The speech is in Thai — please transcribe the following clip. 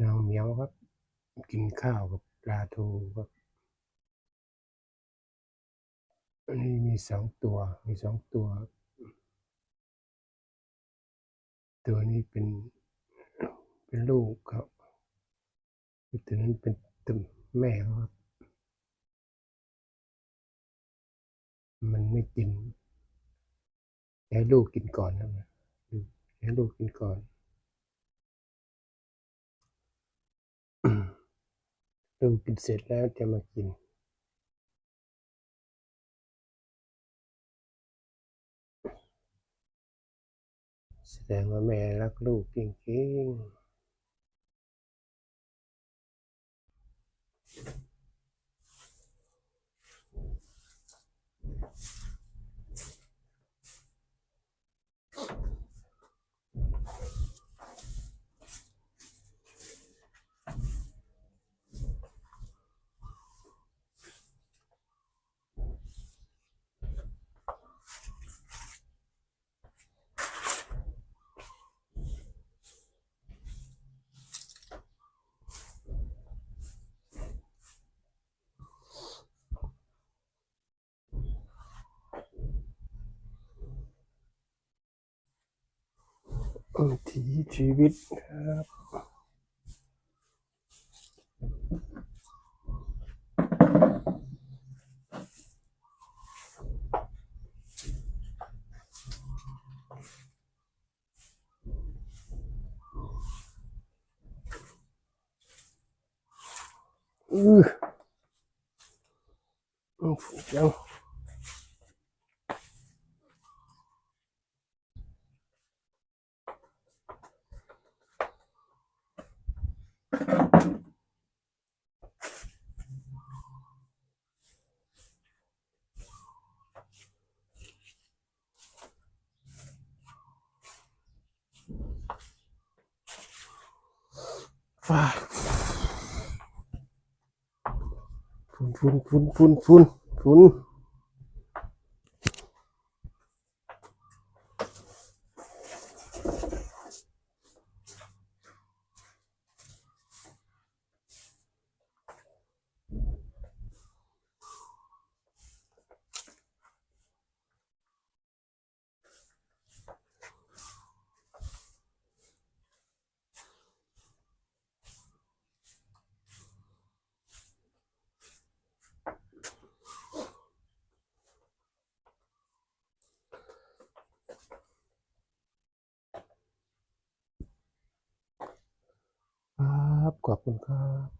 นางเหมียวครับ กินข้าวกับปลาทูครับอันนี้มีสองตัวมีสองตัว ตัวนี้เป็นเป็นลูกครับตัวนั้นเป็นตัวแม่ครับ มันไม่กินให้ลูกกินก่อนนะให้ลูกกินก่อน ดูกินเสร็จแล้วจะมากินแสดงว่าแม่รักลูกจริงๆ วิถีชีวิตครับอืออือจัง ฟ้าฟุ้นฟุ้นฟุ้นฟุ้นฟุ้นฟุ้น ขอบคุณครับ